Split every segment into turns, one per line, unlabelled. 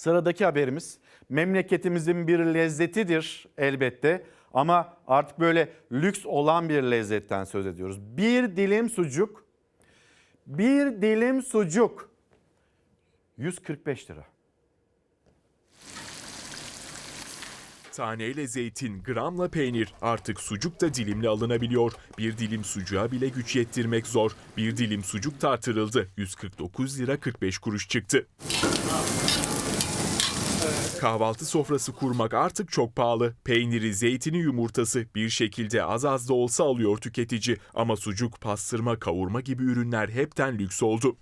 Sıradaki haberimiz memleketimizin bir lezzetidir elbette ama artık böyle lüks olan bir lezzetten söz ediyoruz. Bir dilim sucuk, bir dilim sucuk 145 lira.
Taneyle zeytin, gramla peynir, artık sucuk da dilimle alınabiliyor. Bir dilim sucuğa bile güç yettirmek zor. Bir dilim sucuk tartırıldı. 149 lira 45 kuruş çıktı. Kahvaltı sofrası kurmak artık çok pahalı. Peyniri, zeytini, yumurtası bir şekilde az az da olsa alıyor tüketici. Ama sucuk, pastırma, kavurma gibi ürünler hepten lüks oldu.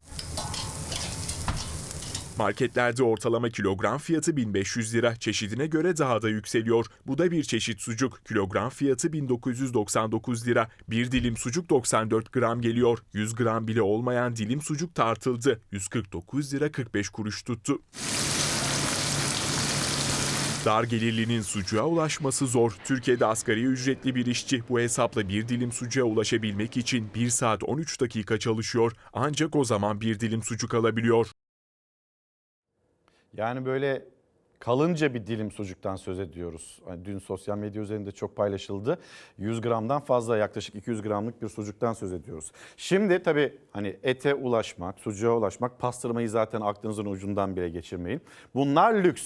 Marketlerde ortalama kilogram fiyatı 1500 lira, çeşidine göre daha da yükseliyor. Bu da bir çeşit sucuk. Kilogram fiyatı 1999 lira. Bir dilim sucuk 94 gram geliyor. 100 gram bile olmayan dilim sucuk tartıldı. 149 lira 45 kuruş tuttu. Dar gelirlinin sucuğa ulaşması zor. Türkiye'de asgari ücretli bir işçi bu hesapla bir dilim sucuğa ulaşabilmek için 1 saat 13 dakika çalışıyor. Ancak o zaman bir dilim sucuk alabiliyor.
Yani böyle kalınca bir dilim sucuktan söz ediyoruz. Hani dün sosyal medya üzerinde çok paylaşıldı. 100 gramdan fazla yaklaşık 200 gramlık bir sucuktan söz ediyoruz. Şimdi tabii hani ete ulaşmak, sucuğa ulaşmak, pastırmayı zaten aklınızın ucundan bile geçirmeyin. Bunlar lüks.